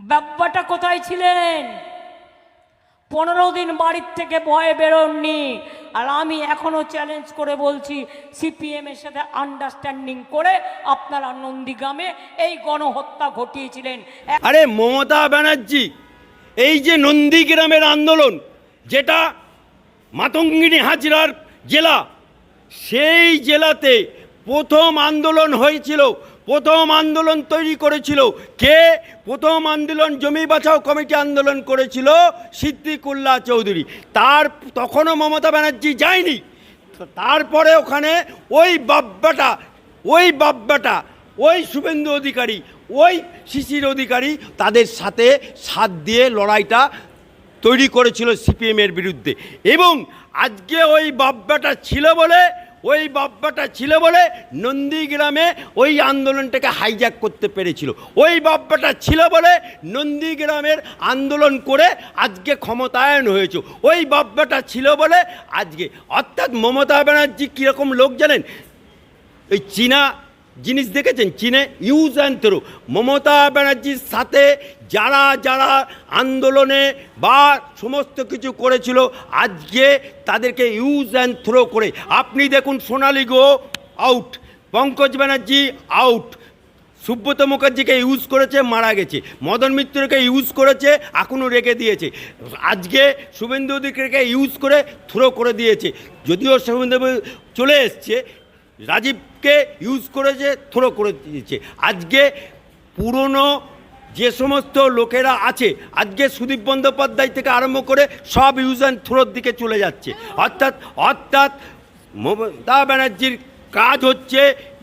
ব্যাপারটা কোথায় ছিলেন? পনেরো দিন বাড়ির থেকে ভয়ে বেরোননি। আর আমি এখনও চ্যালেঞ্জ করে বলছি সিপিএম এর সাথে আন্ডারস্ট্যান্ডিং করে আপনারা নন্দীগ্রামে এই গণহত্যা ঘটিয়েছিলেন। আরে, মমতা ব্যানার্জি, এই যে নন্দীগ্রামের আন্দোলন, যেটা মাতঙ্গিনী হাজরার জেলা, সেই জেলাতে প্রথম আন্দোলন হয়েছিল প্রথম আন্দোলন তৈরি করেছিল কে? প্রথম আন্দোলন জমি বাঁচাও কমিটি আন্দোলন করেছিল সিদ্দিকুল্লাহ চৌধুরী। তার তখনও মমতা ব্যানার্জি যায়নি। তারপরে ওখানে ওই বাব্বাটা ওই বাব্বাটা ওই শুভেন্দু অধিকারী, ওই শিশির অধিকারী তাদের সাথে সাথ দিয়ে লড়াইটা তৈরি করেছিল সিপিএমের বিরুদ্ধে। এবং আজকে ওই বাব্বাটা ছিল বলে ওই বাব্বাটা ছিল বলে নন্দীগ্রামে ওই আন্দোলনটাকে হাইজ্যাক করতে পেরেছিল। ওই বাব্বাটা ছিল বলে নন্দীগ্রামের আন্দোলন করে আজকে ক্ষমতায়ন হয়েছে। ওই বাব্বাটা ছিল বলে আজকে, অর্থাৎ মমতা ব্যানার্জি কীরকম লোক জানেন? ওই চীনা জিনিস দেখেছেন? চীনে ইউজ অ্যান্ড থ্রো। মমতা ব্যানার্জির সাথে যারা যারা আন্দোলনে বা সমস্ত কিছু করেছিল, আজকে তাদেরকে ইউজ অ্যান্ড থ্রো করে। আপনি দেখুন Sonali go out Pankaj Banerjee out Subrata মুখার্জিকে use করেছে, মারা গেছে। মদন মিত্রকে ইউজ করেছে এখনও রেখে দিয়েছে। আজকে শুভেন্দু অধিকারীকে ইউজ করে থ্রো করে দিয়েছে। যদিও শুভেন্দু চলে এসছে রাজীবকে ইউজ করেছে থ্রো করে দিয়েছে। আজকে পুরনো যে সমস্ত লোকেরা আছে, আজকে সুদীপ বন্দ্যোপাধ্যায় থেকে আরম্ভ করে সব ইউজ অ্যান্ড থ্রোর দিকে চলে যাচ্ছে। অর্থাৎ অর্থাৎ মমতা ব্যানার্জির কাজ হচ্ছে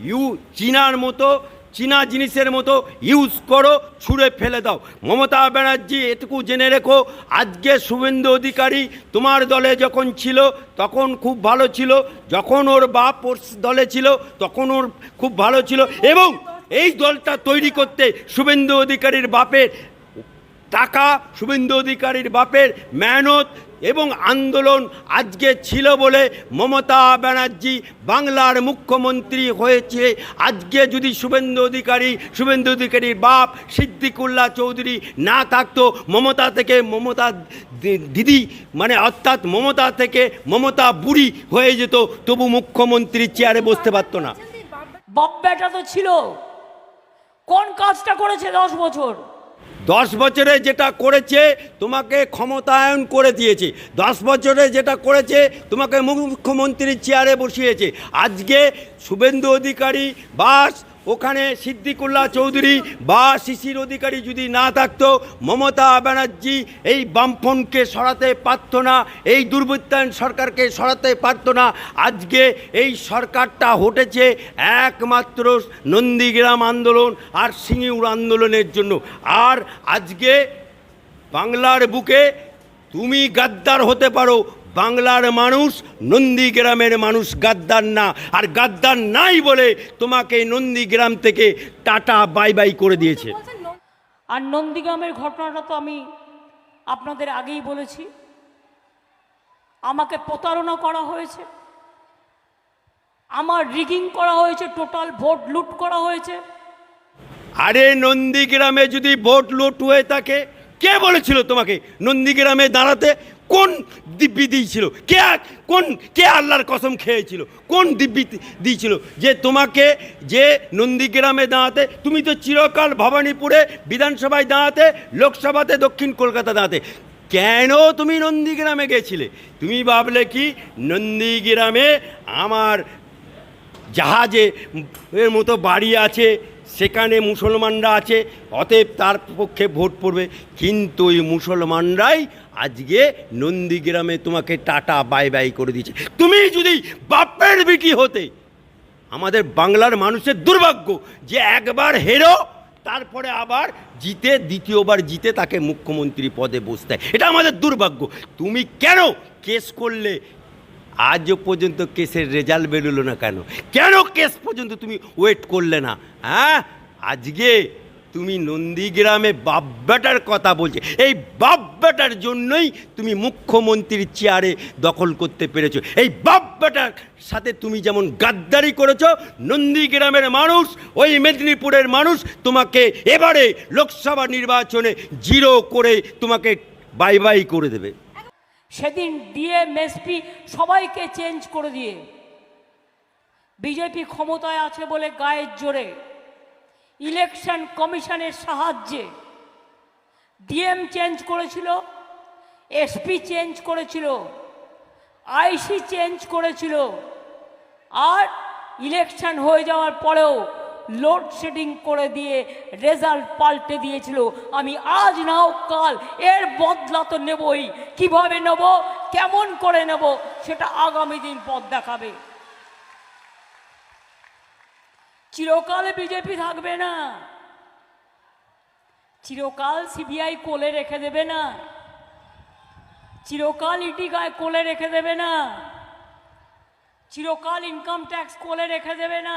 ইউ চীনার মতো চীনা জিনিসের মতো ইউজ করো, ছুঁড়ে ফেলে দাও। মমতা ব্যানার্জি, এটুকু জেনে রেখো, আজকে শুভেন্দু অধিকারী তোমার দলে যখন ছিল, তখন খুব ভালো ছিল। যখন ওর বাপ ওর দলে ছিল, তখন ওর খুব ভালো ছিল। এবং এই দলটা তৈরি করতে শুভেন্দু অধিকারীর বাপের টাকা, শুভেন্দু অধিকারীর বাপের মেহনত এবং আন্দোলন আজকে ছিল বলে মমতা ব্যানার্জি বাংলার মুখ্যমন্ত্রী হয়েছে। আজকে যদি শুভেন্দু অধিকারী, শুভেন্দু অধিকারীর বাপ সিদ্দিকুল্লাহ চৌধুরী না থাকতো, মমতা থেকে মমতা দিদি মানে অর্থাৎ মমতা থেকে মমতা বুড়ি হয়ে যেত, তবু মুখ্যমন্ত্রীর চেয়ারে বসতে পারতো না। বাব্যাটা তো ছিল। কোন কাজটা করেছে দশ বছর? দশ বছরে যেটা করেছে, তোমাকে ক্ষমতায়ন করে দিয়েছে। দশ বছরে যেটা করেছে, তোমাকে মুখ্যমন্ত্রীর চেয়ারে বসিয়েছে। আজকে শুভেন্দু অধিকারী বাস ওখানে সিদ্দিকুল্লাহ চৌধুরী বা শিশির অধিকারী যদি না থাকতো, মমতা ব্যানার্জি এই বামফনকে সরাতে পারত না, এই দুর্বৃত্তায়ন সরকারকে সরাতে পারত না। আজকে এই সরকারটা হটেছে একমাত্র নন্দীগ্রাম আন্দোলন আর সিঙ্গুর আন্দোলনের জন্য। আর আজকে বাংলার বুকে তুমি গাদ্দার হতে পারো বাংলার মানুষ নন্দীগ্রামের মানুষ গাদ্দার না। আর গাদ্দার নাই বলে তোমাকে নন্দীগ্রাম থেকে টাটা বাই বাই করে দিয়েছে। আর নন্দীগ্রামের ঘটনাটা তো আমি আপনাদের আগেই বলেছি। আমাকে প্রতারণা করা হয়েছে। আমার রিগিং করা হয়েছে টোটাল ভোট লুট করা হয়েছে। আরে নন্দীগ্রামে যদি ভোট লুট হয়ে থাকে কে বলেছিল তোমাকে নন্দীগ্রামে দাঁড়াতে? কোন দিব্যি দিয়েছিল? কে কোন কে আল্লাহর কসম খেয়েছিল? কোন দিব্যি দিয়েছিল? যে তোমাকে যে নন্দীগ্রামে দাঁড়াতে, তুমি তো চিরকাল ভবানীপুরে বিধানসভায় দাঁড়াতে, লোকসভাতে, দক্ষিণ কলকাতা দাঁড়াতে। কেন তুমি নন্দীগ্রামে গেছিলে? তুমি ভাবলে কি নন্দীগ্রামে আমার জাহাজে এর মতো বাড়ি আছে, সেখানে মুসলমানরা আছে, অতএব তার পক্ষে ভোট পড়বে। কিন্তু ওই মুসলমানরাই আজকে নন্দীগ্রামে তোমাকে টাটা, বাই বাই করে দিয়েছে। তুমি যদি বাপের বিটি হতে, আমাদের বাংলার মানুষের দুর্ভাগ্য যে একবার হেরো, তারপরে আবার জিতে, দ্বিতীয়বার জিতে তাকে মুখ্যমন্ত্রী পদে বসতে। এটা আমাদের দুর্ভাগ্য। তুমি কেন কেস করলে? আজও পর্যন্ত কেসের রেজাল্ট বেরোলো না কেন? কেন কেস পর্যন্ত তুমি ওয়েট করলে না? হ্যাঁ? আজকে তুমি নন্দীগ্রামে বাব্বাটার কথা বলছে। এই বাব্বাটার জন্যই তুমি মুখ্যমন্ত্রীর চেয়ারে দখল করতে পেরেছ। এই বাব্বাটার সাথে তুমি যেমন গাদ্দারি করেছ, নন্দীগ্রামের মানুষ, ওই মেদিনীপুরের মানুষ তোমাকে এবারে লোকসভা নির্বাচনে জিরো করে তোমাকে বাই বাই করে দেবে। সেদিন ডিএম এসপি সবাইকে চেঞ্জ করে দিয়ে বিজেপি ক্ষমতায় আছে বলে গায়ের জোরে ইলেকশন কমিশনের সাহায্যে। ডিএম চেঞ্জ করেছিল, এসপি চেঞ্জ করেছিল, আইসি চেঞ্জ করেছিল। আর ইলেকশন হয়ে যাওয়ার পরেও লোডশেডিং করে দিয়ে রেজাল্ট পাল্টে দিয়েছিল। আমি আজ নাও কাল এর বদলা তো নেবই। কীভাবে নেব? কেমন করে নেব? সেটা আগামী দিন পথ দেখাবে। চিরকালে বিজেপি থাকবে না। চিরকাল সিবিআই কোলে রেখে দেবে না। চিরকাল ইডি গায়ে কোলে রেখে দেবে না। চিরকাল ইনকাম ট্যাক্স কোলে রেখে দেবে না।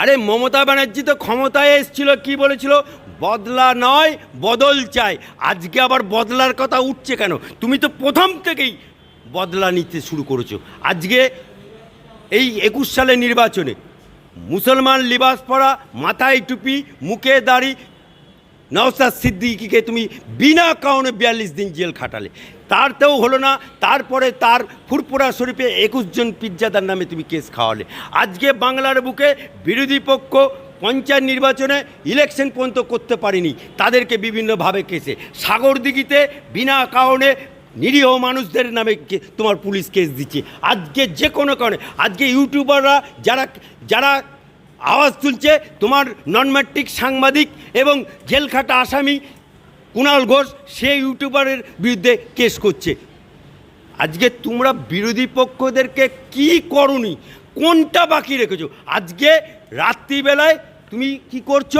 আরে মমতা ব্যানার্জি তো ক্ষমতায় এসেছিল, কি বলেছিল? বদলা নয়, বদল চাই। আজকে আবার বদলার কথা উঠছে কেন? তুমি তো প্রথম থেকেই বদলা নিতে শুরু করেছ। আজকে এই একুশ সালের নির্বাচনে মুসলমান লিবাস পরা, মাথায় টুপি, মুখে দাড়ি। নওসাদ সিদ্দিকিকে তুমি বিনা কারণে বিয়াল্লিশ দিন জেল খাটালে। তারতেও হলো না, তারপরে তার ফুরপুরা শরীফে একুশ জন পিজ্জাদার নামে তুমি কেস খাওয়ালে। আজকে বাংলার বুকে বিরোধী পক্ষ পঞ্চায়েত নির্বাচনে ইলেকশন পর্যন্ত করতে পারেনি। তাদেরকে বিভিন্নভাবে কেসে। সাগরদিঘিতে বিনা কারণে নিরীহ মানুষদের নামে তোমার পুলিশ কেস দিচ্ছে। আজকে যে কোনো কারণে, আজকে ইউটিউবাররা যারা যারা আওয়াজ তুলছে, তোমার নন ম্যাট্রিক সাংবাদিক এবং জেলখাটা আসামি কুণাল ঘোষ, সে ইউটিউবারের বিরুদ্ধে কেস করছে। আজকে তোমরা বিরোধী পক্ষদেরকে কি করনি? কোনটা বাকি রেখেছো? আজকে রাত্রিবেলায় তুমি কি করছ?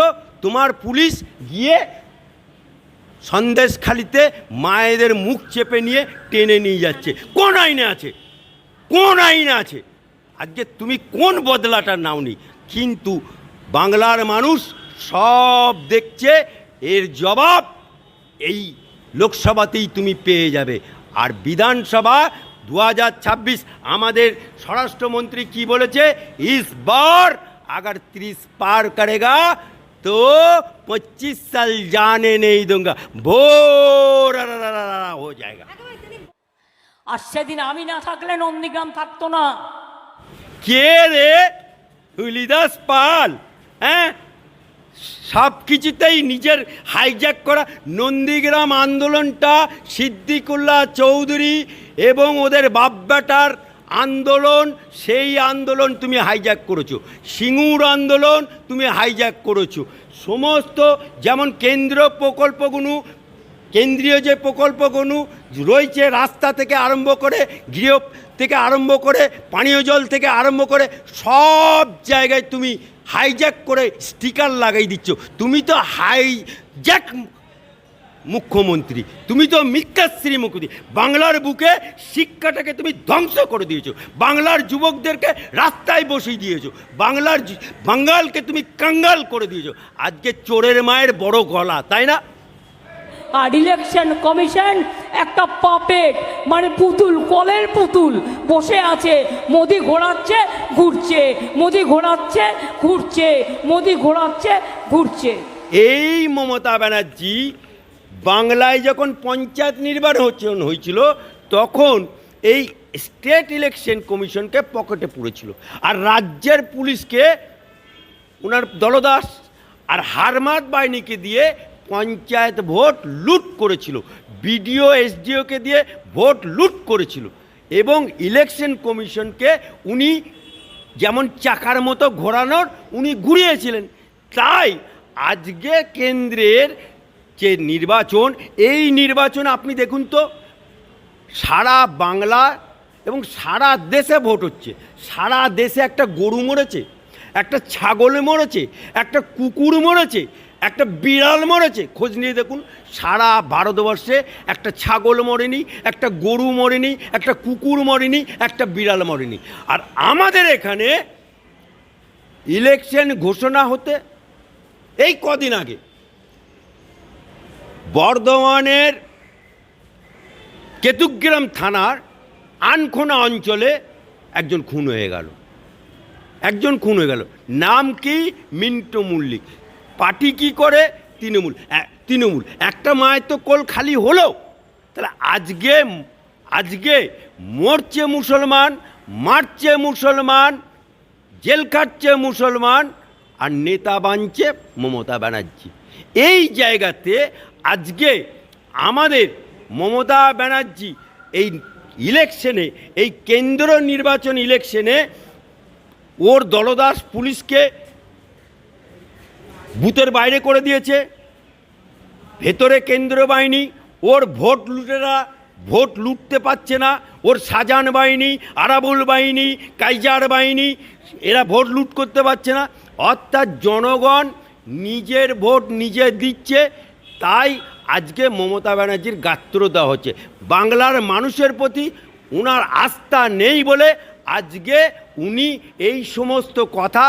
তোমার পুলিশ গিয়ে সন্দেশখালিতে মায়েদের মুখ চেপে নিয়ে টেনে নিয়ে যাচ্ছে। কোন আইনে আছে? কোন আইনে আছে? আজকে তুমি কোন বদলাটা নাওনি? কিন্তু বাংলার মানুষ সব দেখছে, এর জবাব এই লোকসভাতেই তুমি পেয়ে যাবে। আর বিধানসভা দু আমাদের স্বরাষ্ট্রমন্ত্রী কি বলেছে? ইস বার, আগার ত্রিশ পার করেগা তো পঁচিশ সাল জানে নেই दूंगा ভোর হো जाएगा আর সেদিন আমি না থাকলে নন্দীগ্রাম থাকতো না কে রে হুলিদাস পাল হ্যাঁ সব কিছুতেই নিজের হাইজ্যাক করা নন্দীগ্রাম আন্দোলনটা সিদ্দিকুল্লাহ চৌধুরী এবং ওদের বাপবেটার আন্দোলন, সেই আন্দোলন তুমি হাইজ্যাক করেছ। সিঙ্গুর আন্দোলন তুমি হাইজ্যাক করেছ। সমস্ত যেমন কেন্দ্র প্রকল্পগুলো কেন্দ্রীয় যে প্রকল্পগুলো রয়েছে রাস্তা থেকে আরম্ভ করে, গৃহ থেকে আরম্ভ করে, পানীয় জল থেকে আরম্ভ করে, সব জায়গায় তুমি হাইজ্যাক করে স্টিকার লাগাই দিচ্ছ। তুমি তো হাইজ্যাক মুখ্যমন্ত্রী তুমি তো মিথ্যাশ্রী মুখ্যমন্ত্রী বাংলার বুকে শিক্ষাটাকে তুমি ধ্বংস করে দিয়েছ। বাংলার যুবকদেরকে রাস্তায় বসিয়ে দিয়েছ। বাংলার বাঙ্গালকে তুমি কাঙ্গাল করে দিয়েছ। আজকে চোরের মায়ের বড় গলা তাই না? আর ইলেকশন কমিশন একটা পাপেট মানে পুতুল কলের পুতুল বসে আছে। মোদি ঘোরাচ্ছে ঘুরছে। মোদি ঘোরাচ্ছে ঘুরছে। মোদি ঘোরাচ্ছে ঘুরছে। এই মমতা ব্যানার্জি বাংলায় যখন পঞ্চায়েত নির্বাচন হয়েছিল, তখন এই স্টেট ইলেকশন কমিশনকে পকেটে পুড়েছিল আর রাজ্যের পুলিশকে ওনার দলদাস আর হারমাত বাহিনীকে দিয়ে পঞ্চায়েত ভোট লুট করেছিল। বিডিও, এসডিওকে দিয়ে ভোট লুট করেছিল। এবং ইলেকশন কমিশনকে উনি যেমন চাকার মতো ঘোরানোর উনি ঘুরিয়েছিলেন, তাই আজকে কেন্দ্রের যে নির্বাচন, এই নির্বাচন আপনি দেখুন তো, সারা বাংলা এবং সারা দেশে ভোট হচ্ছে। সারা দেশে একটা গরু মরেছে, একটা ছাগল মরেছে, একটা কুকুর মরেছে, একটা বিড়াল মরেছে। খোঁজ নিয়ে দেখুন, সারা ভারতবর্ষে একটা ছাগল মরেনি, একটা গরু মরেনি, একটা কুকুর মরেনি, একটা বিড়াল মরেনি। আর আমাদের এখানে ইলেকশন ঘোষণা হতে, এই কদিন আগে বর্ধমানের কেতুগ্রাম থানার আনখোনা অঞ্চলে একজন খুন হয়ে গেল। একজন খুন হয়ে গেল। নাম কি? মিন্টু মল্লিক। পার্টি কি করে? তৃণমূল। তৃণমূল। একটা মায়ের তো কোল খালি হলো। তাহলে আজকে আজকে মরছে মুসলমান, মারছে মুসলমান, জেল খাটছে মুসলমান, আর নেতা বানছে মমতা ব্যানার্জি। এই জায়গাতে আজকে আমাদের মমতা ব্যানার্জি এই ইলেকশনে, এই কেন্দ্র নির্বাচন ইলেকশনে ওর দলদাস পুলিশকে বুথের বাইরে করে দিয়েছে। ভেতরে কেন্দ্র বাহিনী, ওর ভোট লুটেরা ভোট লুটতে পারছে না। ওর সাজান বাহিনী, আরাবুল বাহিনী, কাইজার বাহিনী, এরা ভোট লুট করতে পারছে না। অর্থাৎ জনগণ নিজের ভোট নিজে দিচ্ছে তাই আজকে মমতা ব্যানার্জির গাত্র দেওয়া হচ্ছে। বাংলার মানুষের প্রতি ওনার আস্থা নেই বলে আজকে উনি এই সমস্ত কথা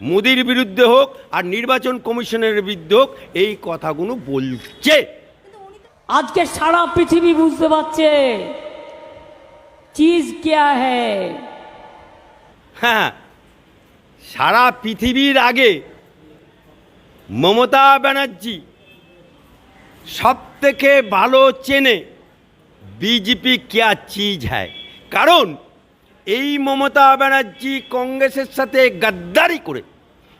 মোদির বিরুদ্ধে হোক আর নির্বাচন কমিশনের বিরুদ্ধে হোক এই কথাগুলো বলছে। আজকে সারা পৃথিবী বুঝতে পারছে চিজ কেয়া হ্যাঁ সারা পৃথিবীর আগে মমতা ব্যানার্জি সব থেকে ভালো চেনে বিজেপি কেয়া চিজ হ্যায়? কারণ এই মমতা ব্যানার্জি কংগ্রেসের সাথে গাদ্দারি করে,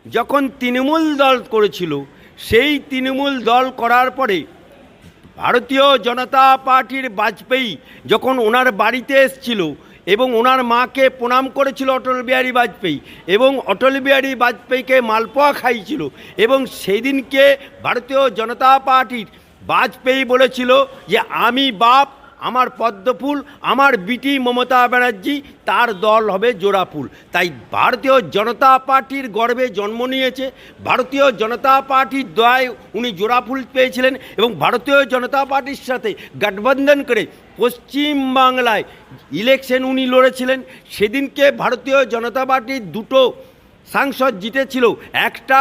যখন তৃণমূল দল করেছিল, সেই তৃণমূল দল করার পরে ভারতীয় জনতা পার্টির বাজপেয়ী যখন ওনার বাড়িতে এসছিল এবং ওনার মাকে প্রণাম করেছিল অটল বিহারী বাজপেয়ী এবং অটল বিহারী বাজপেয়ীকে মালপোয়া খাইছিল এবং সেদিনকে ভারতীয় জনতা পার্টির বাজপেয়ী বলেছিল যে আমি বাপ, আমার পদ্মফুল, আমার বিটি মমতা ব্যানার্জি, তার দল হবে জোড়াফুল। তাই ভারতীয় জনতা পার্টির গর্বে জন্ম নিয়েছে। ভারতীয় জনতা পার্টির দয়ায় উনি জোড়াফুল পেয়েছিলেন এবং ভারতীয় জনতা পার্টির সাথে গঠবন্ধন করে পশ্চিম বাংলায় ইলেকশন উনি লড়েছিলেন। সেদিনকে ভারতীয় জনতা পার্টির দুটো সাংসদ জিতেছিল। একটা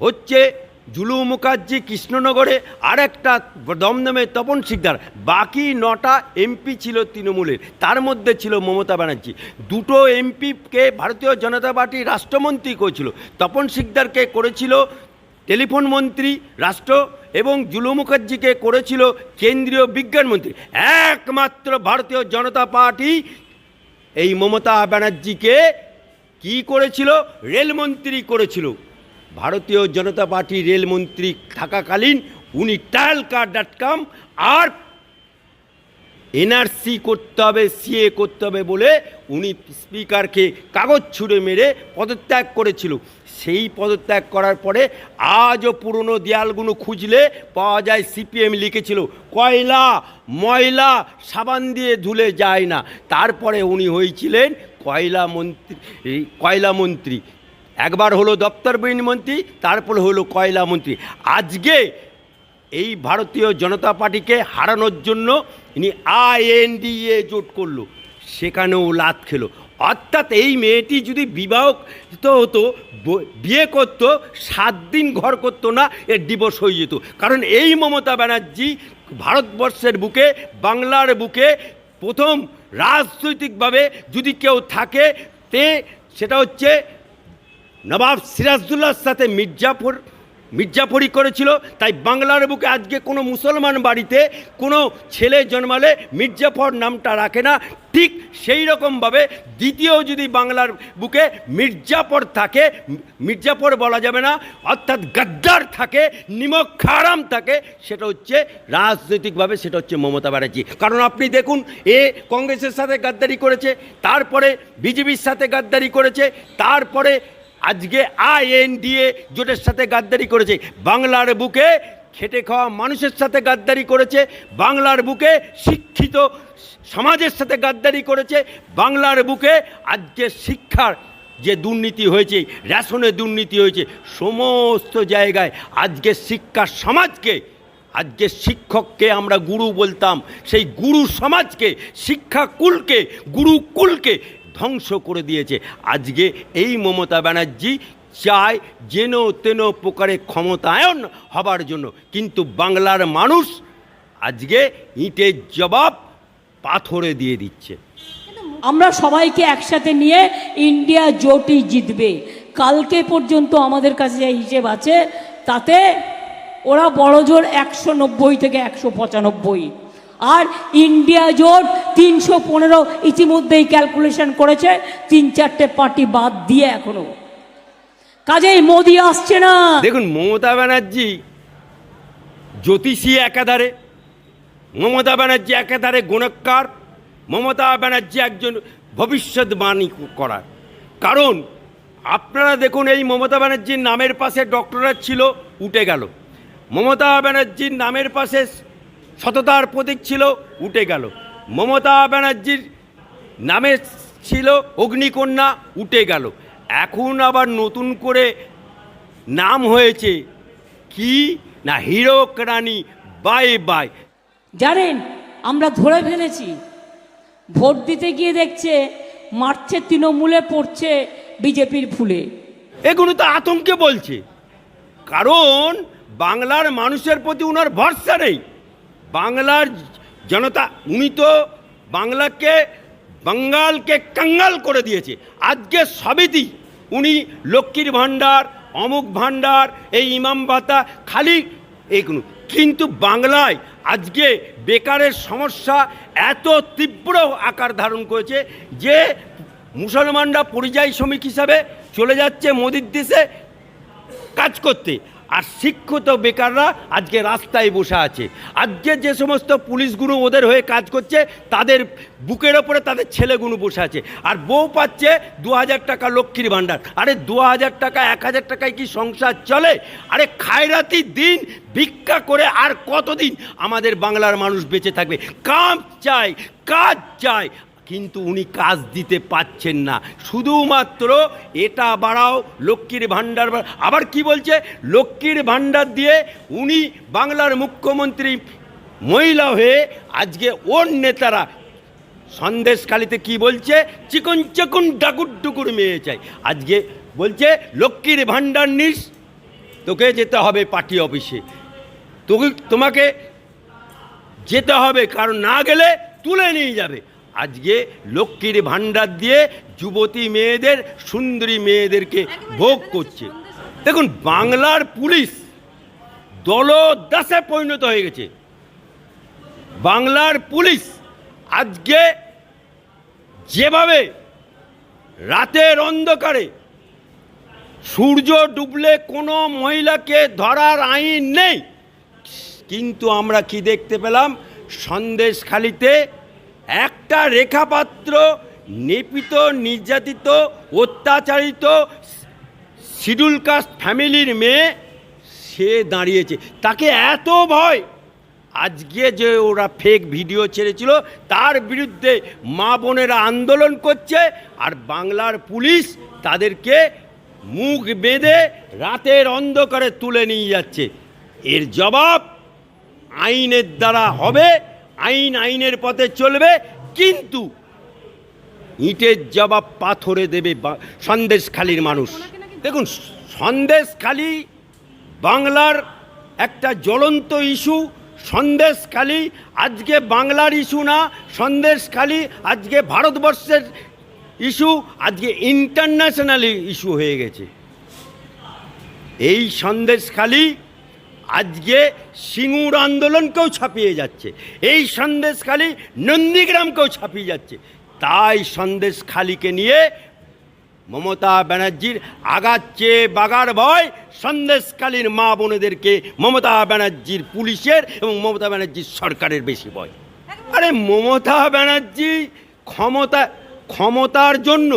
হচ্ছে জুলু মুখার্জি কৃষ্ণনগরে আর একটা দমদমে তপন শিকদার। বাকি নটা এমপি ছিল তৃণমূলের। তার মধ্যে ছিল মমতা ব্যানার্জি। দুটো এমপিকে ভারতীয় জনতা পার্টি রাষ্ট্রমন্ত্রী করেছিল। তপন শিকদারকে করেছিল টেলিফোন মন্ত্রী, রাষ্ট্র এবং জুলু মুখার্জিকে করেছিল কেন্দ্রীয় বিজ্ঞান মন্ত্রী। একমাত্র ভারতীয় জনতা পার্টি এই মমতা ব্যানার্জিকে কি করেছিল? রেলমন্ত্রী করেছিল। ভারতীয় জনতা পার্টি রেলমন্ত্রী থাকাকালীন উনি টায়াল কার ডট কম আর এনআরসি করতে হবে সিএ করতে হবে বলে উনি স্পিকারকে কাগজ ছুঁড়ে মেরে পদত্যাগ করেছিল। সেই পদত্যাগ করার পরে আজও পুরনো দেয়ালগুলো খুঁজলে পাওয়া যায় সিপিএম লিখেছিল, কয়লা, ময়লা সাবান দিয়ে ধুলে যায় না। তারপরে উনি হয়েছিলেন কয়লা মন্ত্রী কয়লা মন্ত্রী। একবার হলো দপ্তর মন্ত্রী, তারপরে হলো কয়লা মন্ত্রী। আজকে এই ভারতীয় জনতা পার্টিকে হারানোর জন্য ইনি আইএনডিএ জোট করল, সেখানেও লাত খেলো। অর্থাৎ এই মেয়েটি যদি বিবাহিত হতো বিয়ে করতো, সাত দিন ঘর করতো না এর ডিভোর্স হয়ে যেত। কারণ এই মমতা ব্যানার্জি ভারতবর্ষের বুকে, বাংলার বুকে প্রথম রাজনৈতিকভাবে যদি কেউ থাকে, তে সেটা হচ্ছে নবাব সিরাজদুল্লার সাথে মির্জাফর মির্জাফরি করেছিল। তাই বাংলার বুকে আজকে কোনো মুসলমান বাড়িতে কোনো ছেলে জন্মালে মির্জাফর নামটা রাখে না। ঠিক সেই রকমভাবে দ্বিতীয় যদি বাংলার বুকে মির্জাফর থাকে মির্জাফর বলা যাবে না, অর্থাৎ গাদ্দার থাকে, নিমক খারাম থাকে, সেটা হচ্ছে রাজনৈতিকভাবে সেটা হচ্ছে মমতা ব্যানার্জি। কারণ আপনি দেখুন, এ কংগ্রেসের সাথে গাদ্দারি করেছে, তারপরে বিজেপির সাথে গাদ্দারি করেছে, তারপরে আজকে আইএনডিএ জোটের সাথে গাদ্দারি করেছে। বাংলার বুকে খেটে খাওয়া মানুষের সাথে গাদ্দারি করেছে। বাংলার বুকে শিক্ষিত সমাজের সাথে গাদ্দারি করেছে। বাংলার বুকে আজকে শিক্ষার যে দুর্নীতি হয়েছে, রেশনে দুর্নীতি হয়েছে, সমস্ত জায়গায় আজকে শিক্ষা সমাজকে, আজকে শিক্ষককে আমরা গুরু বলতাম। সেই গুরু সমাজকে শিক্ষা কুলকে গুরুকুলকে ধ্বংস করে দিয়েছে। আজকে এই মমতা ব্যানার্জি চায় যেন তেন প্রকারে ক্ষমতায়ন হবার জন্য। কিন্তু বাংলার মানুষ আজকে ইটের জবাব পাথরে দিয়ে দিচ্ছে। আমরা সবাইকে একসাথে নিয়ে ইন্ডিয়া জোটই জিতবে। কালকে পর্যন্ত আমাদের কাছে যে হিসেব আছে, তাতে ওরা বড় জোর একশো নব্বই থেকে একশো পঁচানব্বই। আর ইন্ডিয়া জোট তিনশো পনেরো ইতিমধ্যেই ক্যালকুলেশন করেছে, তিন চারটে পার্টি বাদ দিয়ে এখনও। কাজেই মোদি আসছে না। দেখুন, মমতা ব্যানার্জি জ্যোতিষী একাধারে, মমতা ব্যানার্জি একাধারে গুণকার মমতা ব্যানার্জি একজন ভবিষ্যৎবাণী করার। কারণ, আপনারা দেখুন, এই মমতা ব্যানার্জির নামের পাশে ডক্টরেট ছিল, উঠে গেল। মমতা ব্যানার্জির নামের পাশে সততার প্রতীক ছিল উঠে গেল। মমতা ব্যানার্জির নামে ছিল অগ্নিকন্যা উঠে গেল। এখন আবার নতুন করে নাম হয়েছে কি? না হিরো রানী বাই বাই। জানেন আমরা ধরে ফেলেছি। ভোট দিতে গিয়ে দেখছে মারছে তৃণমূলে পড়ছে বিজেপির ফুলে। এগুলো তো আতঙ্কে বলছে। কারণ বাংলার মানুষের প্রতি ওনার ভরসা নেই। বাংলার জনতা, উনি তো বাংলাকে, বাঙ্গালকে কাঙ্গাল করে দিয়েছে। আজকে সবেতেই উনি লক্ষ্মীর ভাণ্ডার, অমুক ভাণ্ডার, এই ইমাম ভাতা, খালি এইগুলো কিন্তু বাংলায় আজকে বেকারের সমস্যা এত তীব্র আকার ধারণ করেছে যে মুসলমানরা পরিযায়ী শ্রমিক হিসাবে চলে যাচ্ছে মোদির দেশে কাজ করতে। আর শিক্ষিত বেকাররা আজকে রাস্তায় বসে আছে। আজকে যে সমস্ত পুলিশগুলো ওদের হয়ে কাজ করছে, তাদের বুকের ওপরে তাদের ছেলেগুলো বসে আছে। আর বউ পাচ্ছে দু হাজার টাকা লক্ষ্মীর ভাণ্ডার। আরে দু হাজার টাকা, এক হাজার টাকায় কি সংসার চলে? আরে খায়রাতি দিন ভিক্ষা করে আর কতদিন আমাদের বাংলার মানুষ বেঁচে থাকবে? কাম চাই, কাজ চাই কিন্তু উনি কাজ দিতে পাচ্ছেন না। শুধুমাত্র এটা বাড়াও, লক্ষ্মীর ভাণ্ডার আবার কি বলছে? লক্ষ্মীর ভাণ্ডার দিয়ে উনি বাংলার মুখ্যমন্ত্রী মহিলা হয়ে আজকে ওর নেতারা সন্দেশখালিতে কি বলছে? চিকন চিকন ডাকুর ডুকুর মেয়ে চাই। আজকে বলছে, লক্ষ্মীর ভাণ্ডার নিস, তোকে যেতে হবে পার্টি অফিসে। তোকে, তোমাকে যেতে হবে, কারণ না গেলে তুলে নিয়ে যাবে। আজকে লক্ষ্মীর ভাণ্ডার দিয়ে যুবতী মেয়েদের সুন্দরী মেয়েদেরকে ভোগ করছে। দেখুন বাংলার পুলিশ দলদাসে পরিণত হয়ে গেছে। বাংলার পুলিশ আজকে যেভাবে রাতের অন্ধকারে সূর্য ডুবলে কোনো মহিলাকে ধরার আইন নেই কিন্তু আমরা কি দেখতে পেলাম? সন্দেশখালিতে একটা রেখাপাত্র নিপিত, নির্যাতিত, অত্যাচারিত শিডিউল কাস্ট ফ্যামিলির মেয়ে সে দাঁড়িয়েছে। তাকে এত ভয়! আজকে যে ওরা ফেক ভিডিও ছেড়েছিল, তার বিরুদ্ধে মা বোনেরা আন্দোলন করছে আর বাংলার পুলিশ তাদেরকে মুখ বেঁধে রাতের অন্ধকারে তুলে নিয়ে যাচ্ছে। এর জবাব আইনের দ্বারা হবে আইন আইনের পথে চলবে, কিন্তু ইটের জবাব পাথরে দেবে সন্দেশখালির মানুষ। দেখুন, সন্দেশখালি বাংলার একটা জ্বলন্ত ইস্যু, সন্দেশখালি আজকে বাংলার ইস্যু না, সন্দেশখালি আজকে ভারতবর্ষের ইস্যু, আজকে ইন্টারন্যাশনাল ইস্যু হয়ে গেছে। এই সন্দেশখালি আজকে সিঙ্গুর আন্দোলনকেও ছাপিয়ে যাচ্ছে। এই সন্দেশখালি নন্দীগ্রামকেও ছাপিয়ে যাচ্ছে। তাই সন্দেশখালিকে নিয়ে মমতা ব্যানার্জির চেয়ে বাগার ভয় সন্দেশকালীন মা বোনেদেরকে মমতা ব্যানার্জির পুলিশের এবং মমতা ব্যানার্জির সরকারের বেশি ভয়। আরে মমতা ব্যানার্জি ক্ষমতা, ক্ষমতার জন্য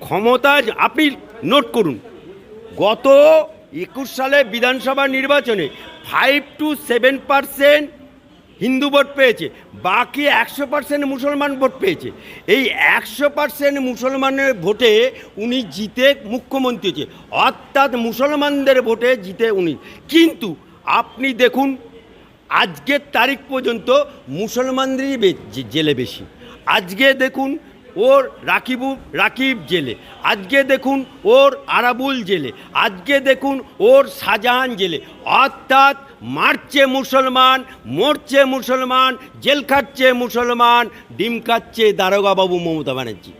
ক্ষমতা আপনি নোট করুন। গত একুশ সালে বিধানসভা নির্বাচনে five two seven percent Hindu vote পেয়েছে, বাকি একশো পার্সেন্ট মুসলমান ভোট পেয়েছে। এই একশো পার্সেন্ট মুসলমানের ভোটে উনি জিতে মুখ্যমন্ত্রী হয়েছে। অর্থাৎ মুসলমানদের ভোটে জিতে উনি। কিন্তু আপনি দেখুন, আজকের তারিখ পর্যন্ত মুসলমানদেরই জেলে বেশি। আজকে দেখুন ওর রাকিবু, রাকিব জেলে। আজকে দেখুন ওর আরাবুল জেলে। আজকে দেখুন ওর শাহজাহান জেলে। অর্থাৎ মারছে মুসলমান, মরছে মুসলমান, জেল খাচ্ছে মুসলমান, ডিম খাচ্ছে দারোগাবাবু মমতা ব্যানার্জি।